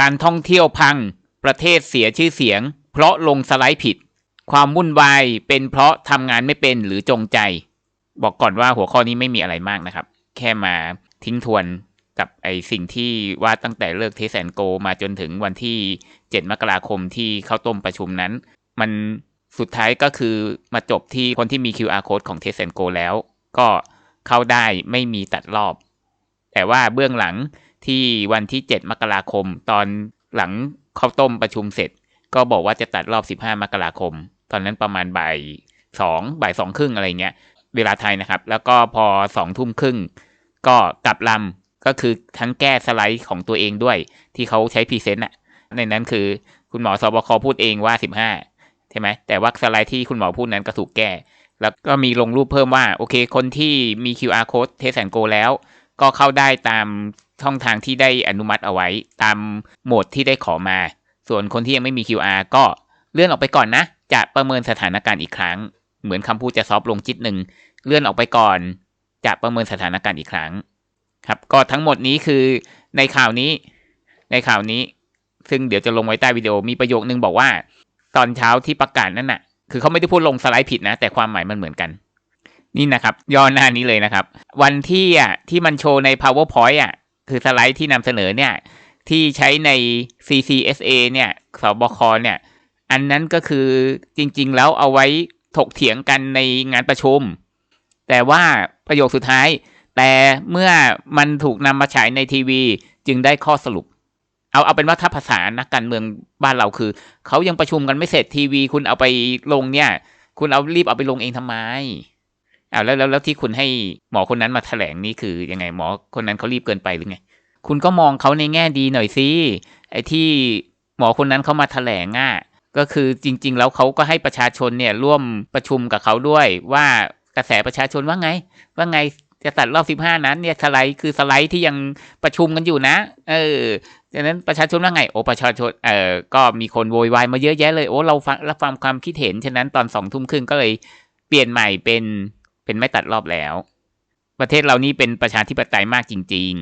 การท่องเที่ยวพัง ประเทศเสียชื่อเสียง เพราะลงสไลด์ผิด ความวุ่นวายเป็นเพราะทำงานไม่เป็นหรือจงใจ บอกก่อนว่าหัวข้อนี้ไม่มีอะไรมากนะครับ แค่มาทิ้งทวนกับไอสิ่งที่ว่าตั้งแต่เลิกเทสแอนโก มาจนถึงวันที่ 7 มกราคมที่เข้าต้มประชุมนั้น มันสุดท้ายก็คือมาจบที่คนที่มี QR code ของ t e s t Go แล้ว ก็เข้าได้ไม่มีตัดรอบ แต่ว่าเบื้องหลัง ที่วันที่ 7 มกราคม ตอนหลังข้าวต้มประชุมเสร็จ ก็บอกว่าจะตัดรอบ 15 มกราคม ตอนนั้นประมาณบ่ายสองบ่ายสองครึ่งอะไรเงี้ย เวลาไทยนะครับ แล้วก็พอสองทุ่มครึ่งก็กลับลำก็คือทั้งแก้สไลด์ของตัวเองด้วย ที่เขาใช้พรีเซนต์อะในนั้นคือคุณหมอสบคพูดเองว่า 15 ใช่ไหมแต่ว่าสไลด์ที่คุณหมอพูดนั้นก็ถูกแก้ แล้วก็มีลงรูปเพิ่มว่า โอเค คนที่มี QR code เทสแอนโกแล้ว ก็เข้าได้ตามช่องทางที่ได้อนุมัติเอาไว้ตามโหมดที่ได้ขอมา ส่วนคนที่ยังไม่มี QR ก็เลื่อนออกไปก่อนนะ จะประเมินสถานการณ์อีกครั้ง เหมือนคำพูดจะซอฟลงจิตหนึ่ง เลื่อนออกไปก่อน จะประเมินสถานการณ์อีกครั้ง ครับ ก็ทั้งหมดนี้คือในข่าวนี้ ในข่าวนี้ ซึ่งเดี๋ยวจะลงไว้ใต้วิดีโอ มีประโยคนึงบอกว่า ตอนเช้าที่ประกาศนั่นน่ะ คือเขาไม่ได้พูดลงสไลด์ผิดนะ แต่ความหมายมันเหมือนกัน นี่นะครับ ย่อหน้านี้เลยนะครับ วันที่อะที่มันโชว์ใน powerpoint อะ คือสไลด์ที่นำเสนอเนี่ย ที่ใช้ใน CCSA เนี่ยสบคเนี่ย อันนั้นก็คือจริง ๆ แล้วเอาไว้ถกเถียงกันในงานประชุม แต่ว่าประโยคสุดท้าย แต่เมื่อมันถูกนำมาฉายในทีวี จึงได้ข้อสรุป เอาเอาเป็นว่าถ้าภาษานักการเมืองบ้านเราคือ เขายังประชุมกันไม่เสร็จทีวี คุณเอาไปลงเนี่ย คุณเอารีบเอาไปลงเองทำไม อ้าวแล้วแล้วลวที่คุณให้หมอคนนั้นมาแถลงนี่คือยังไงหมอคนนั้นเขารีบเกินไปหรือไงคุณก็มองเขาในแง่ดีหน่อยสิไอ้ที่หมอคนนั้นเขามาแถลงอะก็คือจริง ๆ แล้วเขาก็ให้ประชาชนเนี่ยร่วมประชุมกับเขาด้วย ว่ากระแสประชาชนว่าไง ว่าไงจะตัดรอบสิบห้านั้นเนี่ยสไลด์คือสไลด์ที่ยังประชุมกันอยู่นะ เออดังนั้นประชาชนว่าไง โอ้ประชาชนเออก็มีคนโวยวายมาเยอะแยะเลยโอ้เราฟังรับฟังความคิดเห็นฉะนั้นตอนสองทุ่มครึ่งก็เลยเปลี่ยนใหม่เป็น เป็นไม่ตัดรอบแล้ว ประเทศเรานี่เป็นประชาธิปไตยมากจริง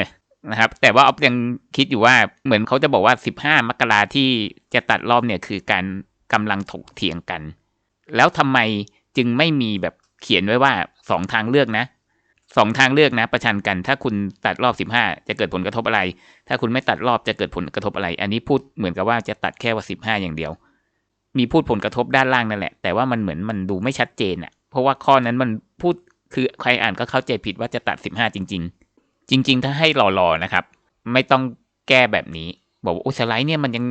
ๆนะครับ แต่ว่าออฟยังคิดอยู่ว่าเหมือนเขาจะบอกว่าสิบห้ามกราที่จะตัดรอบเนี่ยคือการกำลังถกเถียงกัน แล้วทำไมจึงไม่มีแบบเขียนไว้ว่าสองทางเลือกนะสองทางเลือกนะ ประชันกัน ถ้าคุณตัดรอบสิบห้าจะเกิดผลกระทบอะไร ถ้าคุณไม่ตัดรอบจะเกิดผลกระทบอะไร อันนี้พูดเหมือนกับว่าจะตัดแค่ว่าสิบห้าอย่างเดียว มีพูดผลกระทบด้านล่างนั่นแหละ แต่ว่ามันเหมือนมันดูไม่ชัดเจนอะ่ะ เพราะว่าข้อนั้นมันพูดคือใครอ่านก็เข้าใจผิดว่าจะตัดสิบห้าจริง ๆ จริง ๆ ถ้าให้หล่อๆนะครับ ไม่ต้องแก้แบบนี้ บอกว่าโอ้สไลด์เนี่ยมันยัง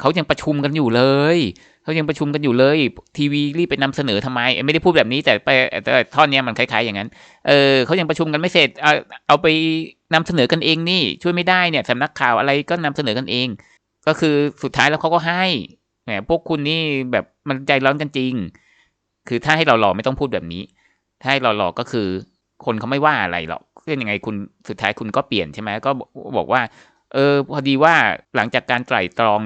เขายังประชุมกันอยู่เลยเขายังประชุมกันอยู่เลย ทีวีรีบไปนำเสนอทำไม ไม่ได้พูดแบบนี้แต่ไปแต่ท่อนนี้มันคล้ายๆอย่างนั้นเออเขายังประชุมกันไม่เสร็จเอาเอาไปนำเสนอกันเองนี่ ช่วยไม่ได้เนี่ยสำนักข่าวอะไรก็นำเสนอกันเอง ก็คือสุดท้ายแล้วเขาก็ให้แหมพวกคุณนี่แบบมันใจร้อนกันจริง คือถ้าให้เราหล่อไม่ต้องพูดแบบนี้ ถ้าให้เราหล่อก็คือ คนเขาไม่ว่าอะไรหรอกเื่อยังไงคุณสุดท้ายคุณก็เปลี่ยนใช่ไหมก็บอกว่า เออพอดีว่าหลังจากการไตร่ตรอง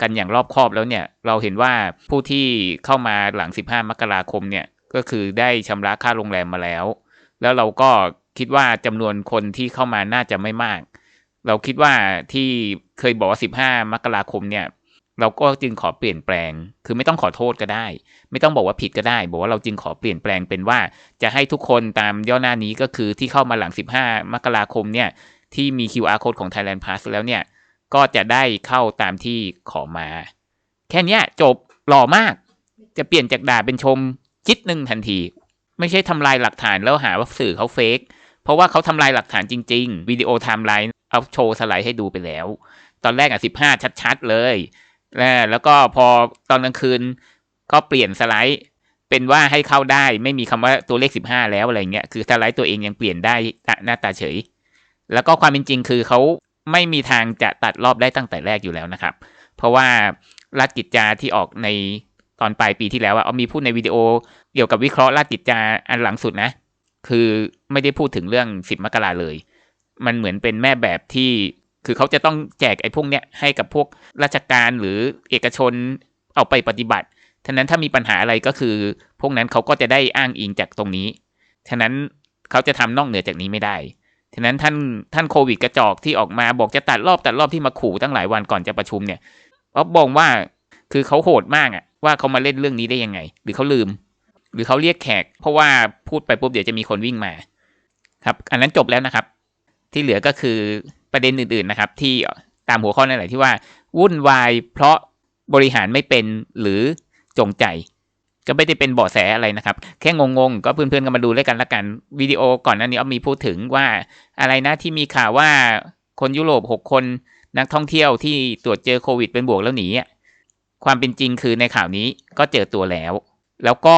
กันอย่างรอบคอบแล้วเนี่ย เราเห็นว่าผู้ที่เข้ามาหลัง 15 มกราคมเนี่ยก็คือได้ชำระค่าโรงแรมมาแล้ว แล้วเราก็คิดว่าจำนวนคนที่เข้ามาน่าจะไม่มาก เราคิดว่าที่เคยบอกว่า 15 มกราคมเนี่ย เราก็จึงขอเปลี่ยนแปลง คือไม่ต้องขอโทษก็ได้ ไม่ต้องบอกว่าผิดก็ได้ บอกว่าเราจึงขอเปลี่ยนแปลงเป็นว่า จะให้ทุกคนตามย่อหน้านี้ก็คือที่เข้ามาหลัง 15 มกราคมเนี่ย ที่มี QR code ของ Thailand Pass แล้วเนี่ย ก็จะได้เข้าตามที่ขอมา แค่นี้จบหล่อมาก จะเปลี่ยนจากด่าเป็นชมจิตหนึ่งทันที ไม่ใช่ทำลายหลักฐานแล้วหาว่าสื่อเขาเฟกเพราะว่าเขาทำลายหลักฐานจริง ๆ วิดีโอไทม์ไลน์เอาโชว์สไลด์ให้ดูไปแล้ว ตอนแรกอะสิบห้าชัด ๆ เลย แล้วก็พอตอนกลางคืนก็เปลี่ยนสไลด์ เป็นว่าให้เข้าได้ไม่มีคำว่าตัวเลขสิบห้าแล้วอะไรเงี้ยคือสไลด์ตัวเองยังเปลี่ยนได้หน้าตาเฉย แล้วก็ความเป็นจริงคือเขาไม่มีทางจะตัดรอบได้ตั้งแต่แรกอยู่แล้วนะครับ เพราะว่ารัฐกิจจาที่ออกในตอนปลายปีที่แล้วเอามีพูดในวิดีโอเกี่ยวกับวิเคราะห์รัฐกิจจาอันหลังสุดนะ คือไม่ได้พูดถึงเรื่องสิบมกราเลย มันเหมือนเป็นแม่แบบที่ คือเขาจะต้องแจกไอ้พวกเนี้ยให้กับพวกราชการหรือเอกชนเอาไปปฏิบัติฉะนั้นถ้ามีปัญหาอะไรก็คือ พวกนั้นเขาก็จะได้อ้างอิงจากตรงนี้ ฉะนั้นเขาจะทำนอกเหนือจากนี้ไม่ได้ ฉะนั้นท่านท่านโควิดกระจอกที่ออกมาบอกจะตัดรอบตัดรอบที่มาขู่ตั้งหลายวันก่อนจะประชุมเนี่ยอ๊อฟบอกว่าคือเขาโหดมากอะว่าเขามาเล่นเรื่องนี้ได้ยังไง หรือเขาลืม หรือเขาเรียกแขก เพราะว่าพูดไปปุ๊บเดี๋ยวจะมีคนวิ่งมา ครับ อันนั้นจบแล้วนะครับ ที่เหลือก็คือ ประเด็นอื่นๆนะครับ ที่ตามหัวข้อนั่นแหละที่ว่าวุ่นวายเพราะบริหารไม่เป็นหรือจงใจ ก็ไม่ได้เป็นเบาะแสอะไรนะครับ แค่งงๆ ก็เพื่อนๆกันมาดูด้วยกันละกันวิดีโอก่อนหน้านี้มีพูดถึงว่าอะไรนะที่มีข่าวว่าคนยุโรปหกคนนักท่องเที่ยวที่ตรวจเจอโควิดเป็นบวกแล้วหนีความเป็นจริงคือในข่าวนี้ก็เจอตัวแล้ว แล้วก็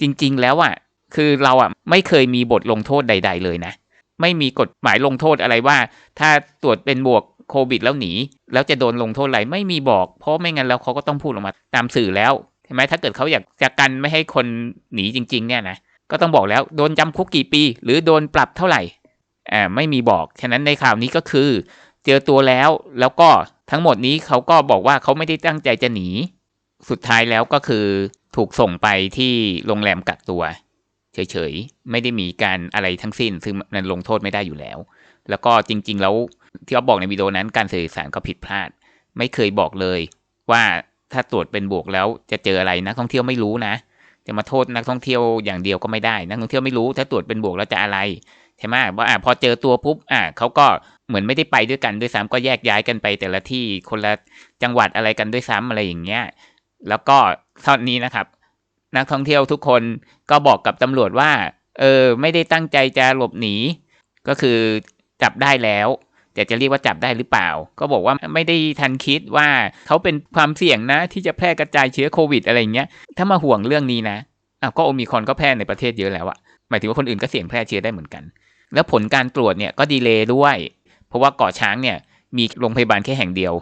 จริง ๆ แล้วอะคือเราอะไม่เคยมีบทลงโทษใด ๆ เลยนะ ไม่มีกฎหมายลงโทษอะไรว่า ถ้าตรวจเป็นบวกโควิดแล้วหนี แล้วจะโดนลงโทษอะไรไม่มีบอก เพราะไม่งั้นแล้วเขาก็ต้องพูดออกมาตามสื่อแล้วใช่ไหมถ้าเกิดเขาอยากจะกันไม่ให้คนหนีจริง ๆ เนี่ยนะก็ต้องบอกแล้วโดนจำคุกกี่ปี หรือโดนปรับเท่าไหร่อ่าไม่มีบอกฉะนั้นในข่าวนี้ก็คือ เจอตัวแล้วแล้วก็ทั้งหมดนี้เขาก็บอกว่าเขาไม่ได้ตั้งใจจะหนี สุดท้ายแล้วก็คือถูกส่งไปที่โรงแรมกักตัว เฉยๆ ไม่ได้มีการอะไรทั้งสิ้น ซึ่งนั้นลงโทษไม่ได้อยู่แล้ว แล้วก็จริง ๆ แล้วที่เขาบอกในวิดีโอนั้นการสื่อสารก็ผิดพลาด ไม่เคยบอกเลยว่าถ้าตรวจเป็นบวกแล้วจะเจออะไรนักท่องเที่ยวไม่รู้นะ จะมาโทษนักท่องเที่ยวอย่างเดียวก็ไม่ได้ นักท่องเที่ยวไม่รู้ถ้าตรวจเป็นบวกแล้วจะอะไรใช่ไหมว่าพอเจอตัวปุ๊บอ่าเขาก็เหมือนไม่ได้ไปด้วยกันด้วยซ้ำก็แยกย้ายกันไปแต่ละที่คนละจังหวัดอะไรกันด้วยซ้ำอะไรอย่างเงี้ยแล้วก็เท่านี้นะครับ นักท่องเที่ยวทุกคนก็บอกกับตำรวจว่า เออ ไม่ได้ตั้งใจจะหลบหนี ก็คือจับได้แล้วแต่จะเรียกว่าจับได้หรือเปล่า ก็บอกว่าไม่ได้ทันคิดว่าเขาเป็นความเสี่ยงนะ ที่จะแพร่กระจายเชื้อโควิดอะไรเงี้ย ถ้ามาห่วงเรื่องนี้นะอ้าวก็โอมิคอนก็แพร่ในประเทศเยอะแล้วอะหมายถึงว่าคนอื่นก็เสี่ยงแพร่เชื้อได้เหมือนกัน แล้วผลการตรวจเนี่ยก็ดีเลย์ด้วย เพราะว่าเกาะช้างเนี่ยมีโรงพยาบาลแค่แห่งเดียว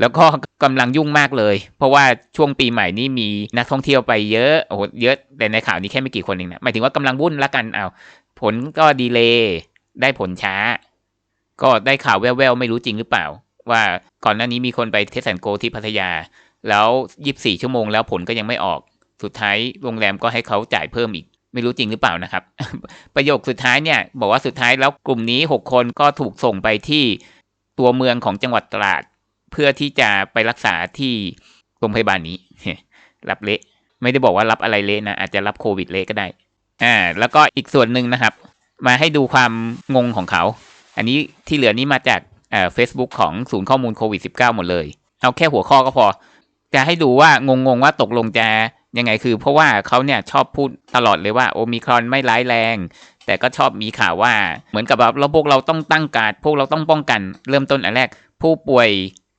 แล้วก็กำลังยุ่งมากเลย เพราะว่าช่วงปีใหม่นี้มีนักท่องเที่ยวไปเยอะโอ้โหเยอะแต่ในข่าวนี้แค่ไม่กี่คนเองนะหมายถึงว่ากำลังวุ่นละกันเอาผลก็ดีเลย์ได้ผลช้า ก็ได้ข่าวแว่วๆไม่รู้จริงหรือเปล่า ว่าก่อนหน้านี้มีคนไปเทสแอนโกที่พัทยา แล้วยีิบสี่ชั่วโมงแล้วผลก็ยังไม่ออก สุดท้ายโรงแรมก็ให้เขาจ่ายเพิ่มอีกไม่รู้จริงหรือเปล่านะครับ ประโยคสุดท้ายเนี่ย บอกว่าสุดท้ายแล้วกลุ่มนี้หกคนก็ถูกส่งไปที่ตัวเมืองของจังหวัดตราด เพื่อที่จะไปรักษาที่โรงพยาบาลนี้รับเละ ไม่ได้บอกว่ารับอะไรเละนะอาจจะรับโควิดเละก็ได้ อ่า แล้วก็อีกส่วนหนึ่งนะครับ มาให้ดูความงงของเขา อันนี้ที่เหลือนี้มาจากเฟซบุ๊กของศูนย์ข้อมูลโควิด -19 หมดเลย เอาแค่หัวข้อก็พอ จะให้ดูว่างงๆว่าตกลงจะยังไงคือ เพราะว่าเขาเนี่ยชอบพูดตลอดเลยว่าโอมิครอนไม่ร้ายแรง แต่ก็ชอบมีข่าวว่าเหมือนกับแบบเราพวกเราต้องตั้งการพวกเราต้องป้องกัน เริ่มต้นอันแรก ผู้ป่วย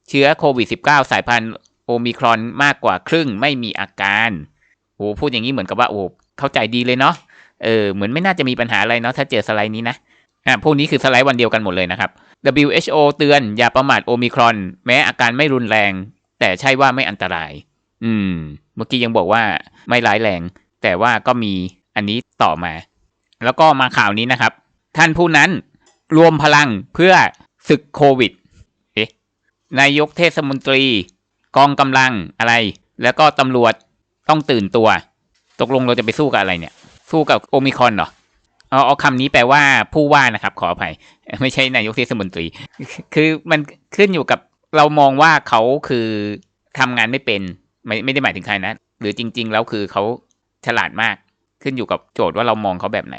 เชื้อโควิด -19 สายพันธุ์โอมิครอนมากกว่าครึ่งไม่มีอาการโอ้พูดอย่างนี้เหมือนกับว่าโอ้เข้าใจดีเลยเนาะเออเหมือนไม่น่าจะมีปัญหาอะไรเนาะถ้าเจอสไลด์นี้นะอ่าพวกนี้คือสไลด์วันเดียวกันหมดเลยนะครับ WHO เตือนอย่าประมาทโอมิครอนแม้อาการไม่รุนแรง แต่ใช่ว่าไม่อันตราย อืม เมื่อกี้ยังบอกว่าไม่ร้ายแรง แต่ว่าก็มีอันนี้ต่อมา แล้วก็มาข่าวนี้นะครับ ท่านผู้นั้นรวมพลังเพื่อศึกโควิด นายกเทศมนตรี กองกำลังอะไร แล้วก็ตำรวจต้องตื่นตัว ตกลงเราจะไปสู้กับอะไรเนี่ย สู้กับโอมิคอนเหรอเอาเอาคำนี้แปลว่าผู้ว่านะครับ ขออภัย ไม่ใช่นายกเทศมนตรี คือมันขึ้นอยู่กับเรามองว่าเขาคือทำงานไม่เป็น ไม่ไม่ได้หมายถึงใครนะ หรือจริง ๆ แล้วคือเขาฉลาดมากขึ้นอยู่กับโจทย์ว่าเรามองเขาแบบไหน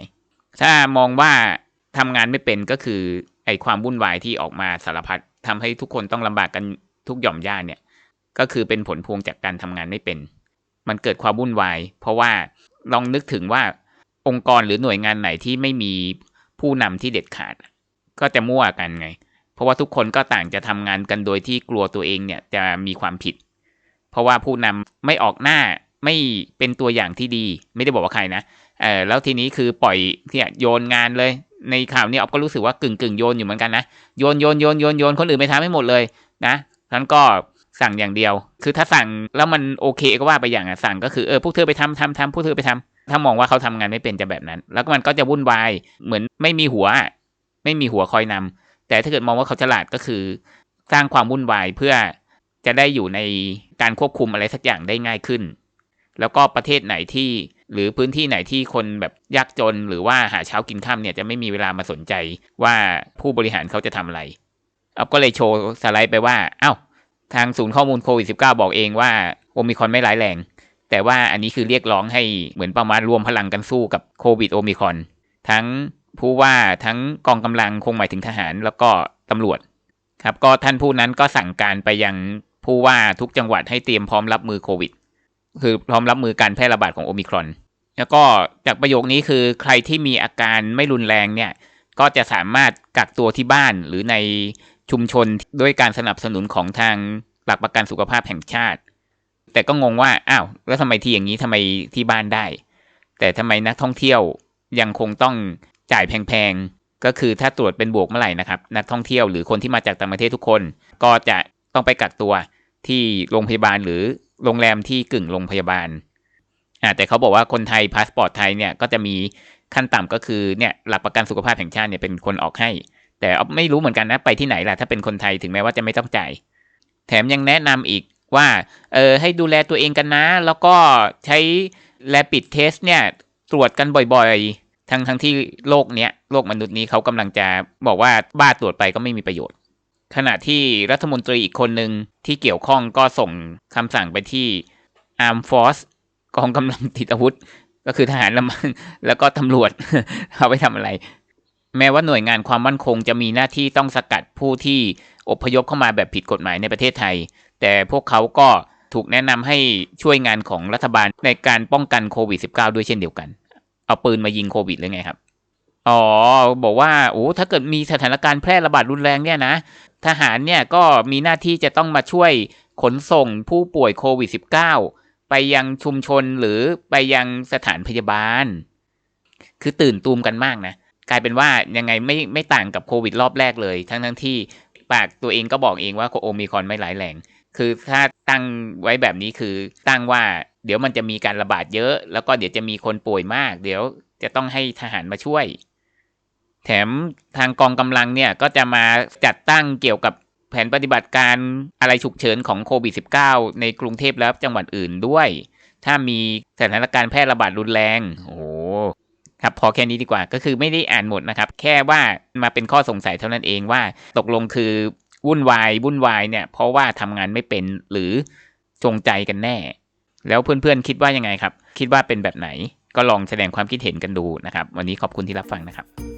ถ้ามองว่าทำงานไม่เป็นก็คือไอความวุ่นวายที่ออกมาสารพัด ทำให้ทุกคนต้องลำบากกันทุกหย่อมย่าเนี่ย ก็คือเป็นผลพวงจากการทำงานไม่เป็น มันเกิดความวุ่นวาย เพราะว่าลองนึกถึงว่าองค์กรหรือหน่วยงานไหนที่ไม่มีผู้นำที่เด็ดขาด ก็จะมั่วกันไง เพราะว่าทุกคนก็ต่างจะทำงานกันโดยที่กลัวตัวเองเนี่ยจะมีความผิด เพราะว่าผู้นำไม่ออกหน้าไม่เป็นตัวอย่างที่ดี ไม่ได้บอกว่าใครนะ เออแล้วทีนี้คือปล่อยเนี่ยโยนงานเลย ในข่าวนี้ออฟก็รู้สึกว่ากึ่งกึ่งโยนอยู่เหมือนกันนะโยนโยนโยนโยนโยนคนอื่นไปทำให้หมดเลยนะนั้นก็สั่งอย่างเดียว คือถ้าสั่งแล้วมันโอเคก็ว่าไปอย่างอะสั่งก็คือเออพวกเธอไปทำทำทำพวกเธอไปทำถ้ามองว่าเขาทำงานไม่เป็นจะแบบนั้น แล้วมันก็จะวุ่นวายเหมือนไม่มีหัว ไม่มีหัวคอยนำแต่ถ้าเกิดมองว่าเขาฉลาดก็คือ สร้างความวุ่นวายเพื่อจะได้อยู่ในการควบคุมอะไรสักอย่างได้ง่ายขึ้น แล้วก็ประเทศไหนที่ หรือพื้นที่ไหนที่คนแบบยากจนหรือว่าหาเช้ากินข้ามเนี่ยจะไม่มีเวลามาสนใจว่าผู้บริหารเขาจะทำอะไรอ๊อฟก็เลยโชว์สไลด์ไปว่าอ้าวทางศูนย์ข้อมูลโควิด -19 บอกเองว่าโอมิคอนไม่ร้ายแรง แต่ว่าอันนี้คือเรียกร้องให้เหมือนประมาณรวมพลังกันสู้กับโควิดโอมิคอนทั้งผู้ว่าทั้งกองกำลังคงหมายถึงทหารแล้วก็ตำรวจครับก็ท่านผู้นั้นก็สั่งการไปยังผู้ว่าทุกจังหวัดให้เตรียมพร้อมรับมือโควิด คือพร้อมรับมือการแพร่ระบาดของโอมิครอน แล้วก็จากประโยคนี้คือใครที่มีอาการไม่รุนแรงเนี่ย ก็จะสามารถกักตัวที่บ้านหรือในชุมชนด้วยการสนับสนุนของทางหลักประกันสุขภาพแห่งชาติ แต่ก็งงว่าอ้าวแล้วทำไมที่อย่างนี้ทำไมที่บ้านได้ แต่ทำไมนักท่องเที่ยวยังคงต้องจ่ายแพงๆ ก็คือถ้าตรวจเป็นบวกเมื่อไหร่นะครับ นักท่องเที่ยวหรือคนที่มาจากต่างประเทศทุกคน ก็จะต้องไปกักตัวที่โรงพยาบาลหรือ โรงแรมที่กึ่งโรงพยาบาลอ่าแต่เขาบอกว่าคนไทยพาสปอร์ตไทยเนี่ยก็จะมีขั้นต่ำก็คือเนี่ยหลักประกันสุขภาพแห่งชาติเนี่ยเป็นคนออกให้ แต่ไม่รู้เหมือนกันนะไปที่ไหนล่ะถ้าเป็นคนไทยถึงแม้ว่าจะไม่ต้องจ่ายแถมยังแนะนำอีกว่าเออให้ดูแลตัวเองกันนะ แล้วก็ใช้ rapid test เนี่ยตรวจกันบ่อยๆ ทั้งทั้งที่โลกเนี้ยโลกมนุษย์นี้เขากำลังจะบอกว่าบ้าตรวจไปก็ไม่มีประโยชน์ ขณะที่รัฐมนตรีอีกคนหนึ่งที่เกี่ยวข้องก็ส่งคำสั่งไปที่ Arm Force กองกำลังติดอาวุธ ก็คือทหารละมันแล้วก็ตำรวจเอาไปทำอะไร แม้ว่าหน่วยงานความมั่นคงจะมีหน้าที่ต้องสกัดผู้ที่อพยพเข้ามาแบบผิดกฎหมายในประเทศไทย แต่พวกเขาก็ถูกแนะนำให้ช่วยงานของรัฐบาลในการป้องกันโควิด -19 ด้วยเช่นเดียวกัน เอาปืนมายิงโควิดเลยไงครับอ๋อ บอกว่าโอ้ถ้าเกิดมีสถานการณ์แพร่ระบาดรุนแรงเนี่ยนะ ทหารเนี่ยก็มีหน้าที่จะต้องมาช่วยขนส่งผู้ป่วยโควิด -19 ไปยังชุมชนหรือไปยังสถานพยาบาล คือตื่นตูมกันมากนะ กลายเป็นว่ายังไงไม่ไม่ต่างกับโควิดรอบแรกเลย ทั้งทั้งที่ปากตัวเองก็บอกเองว่าโอมิคอนไม่ร้ายแรงคือถ้าตั้งไว้แบบนี้คือตั้งว่าเดี๋ยวมันจะมีการระบาดเยอะ แล้วก็เดี๋ยวจะมีคนป่วยมาก เดี๋ยวจะต้องให้ทหารมาช่วย แถมทางกองกำลังเนี่ยก็จะมาจัดตั้งเกี่ยวกับแผนปฏิบัติการอะไรฉุกเฉินของโควิด -19 ในกรุงเทพและจังหวัดอื่นด้วย ถ้ามีสถานการณ์แพร่ระบาดรุนแรง โอ้ครับพอแค่นี้ดีกว่าก็คือไม่ได้อ่านหมดนะครับ แค่ว่ามาเป็นข้อสงสัยเท่านั้นเองว่าตกลงคือวุ่นวายวุ่นวายเนี่ย เพราะว่าทำงานไม่เป็นหรือจงใจกันแน่ แล้วเพื่อนๆคิดว่ายังไงครับ คิดว่าเป็นแบบไหน ก็ลองแสดงความคิดเห็นกันดูนะครับ วันนี้ขอบคุณที่รับฟังนะครับ